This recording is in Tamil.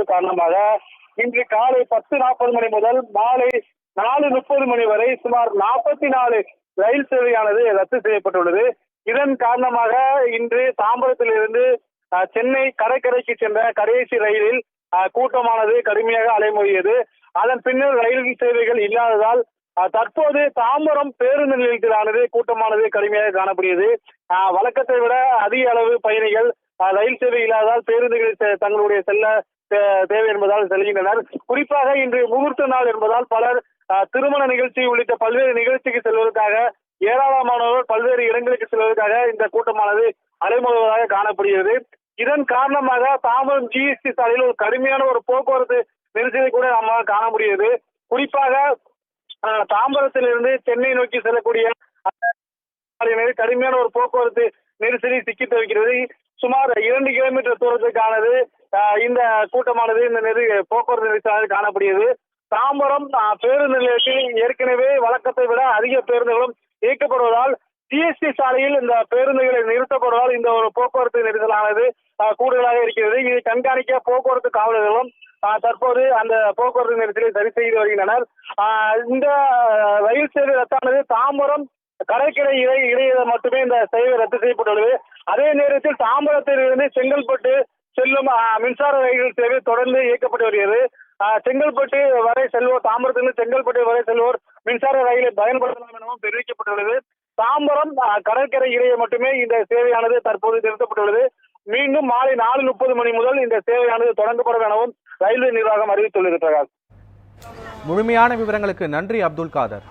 விபத்து காரணமாக இன்று காலை பத்து நாற்பது மணி முதல் மாலை நாலு முப்பது மணி வரை சுமார் நாற்பத்தி நாலு ரயில் சேவையானது ரத்து செய்யப்பட்டுள்ளது. இதன் காரணமாக இன்று தாம்பரத்திலிருந்து சென்னை கடற்கரைக்கு சென்ற கடைசி ரயிலில் கூட்டமானது கடுமையாக அலைமோதியது அதன் பின்னர் ரயில் சேவைகள் இல்லாததால் தற்போது தாம்பரம் பேருந்து நிலையத்திலானது கூட்டமானது கடுமையாக காணப்படுகிறது. வழக்கத்தை விட அதிக அளவு பயணிகள் ரயில் சேவை இல்லாததால் பேருந்துகளில் தங்களுடைய செல்ல தேவை என்பதால் செல்கின்றனர். குறிப்பாக இன்று முகூர்த்த நாள் என்பதால் பலர் திருமண நிகழ்ச்சி உள்ளிட்ட பல்வேறு நிகழ்ச்சிக்கு செல்வதற்காக ஏராளமானவர்கள் பல்வேறு இடங்களுக்கு செல்வதற்காக இந்த கூட்டமானது அலைமோதுவதாக காணப்படுகிறது. இதன் காரணமாக தாம்பரம் ஜிஎஸ்டி சாலையில் ஒரு கடுமையான ஒரு போக்குவரத்து நெரிசலை கூட நம்மால் காண முடியுது குறிப்பாக தாம்பரத்திலிருந்து சென்னை நோக்கி செல்லக்கூடிய கடுமையான ஒரு போக்குவரத்து நெரிசலி சிக்கி தவிக்கிறது. சுமார் இரண்டு கிலோமீட்டர் தூரத்துக்கானது இந்த கூட்டமானது இந்த நெரு போக்குவரத்து நெரிசலானது காணப்படுகிறது தாம்பரம் பேருந்து நிலையத்தில் ஏற்கனவே வழக்கத்தை விட அதிக பேருந்துகளும் இயக்கப்படுவதால் ஜிஎஸ்டி சாலையில் இந்த பேருந்துகளை நிறுத்தப்படுவதால் இந்த ஒரு போக்குவரத்து நெரிசலானது கூடுதலாக இருக்கிறது. இதை கண்காணிக்க போக்குவரத்து காவலர்களும் தற்போது அந்த போக்குவரத்து நெரிசலை சரி செய்து வருகின்றனர். இந்த ரயில் சேவை ரத்தானது தாம்பரம் கடற்கரை இறை இடையே மட்டுமே இந்த சேவை ரத்து செய்யப்பட்டுள்ளது. அதே நேரத்தில் தாம்பரத்திலிருந்து செங்கல்பட்டு செல்லும் மின்சார ரயில் சேவை தொடர்ந்து இயக்கப்பட்டு வருகிறது. செங்கல்பட்டு வரை செல்வோர் தாம்பரத்திலிருந்து செங்கல்பட்டு வரை செல்வோர் மின்சார ரயிலை பயன்படுத்தலாம் எனவும் தெரிவிக்கப்பட்டுள்ளது. தாம்பரம் கடற்கரை இடையே மட்டுமே இந்த சேவையானது தற்போது நிறுத்தப்பட்டுள்ளது. மீண்டும் மாலை நாலு முப்பது மணி முதல் இந்த சேவையானது தொடங்கப்படும் எனவும் ரயில்வே நிர்வாகம் அறிவித்துள்ளது பிரகாஷ். முழுமையான விவரங்களுக்கு நன்றி அப்துல் காதர்.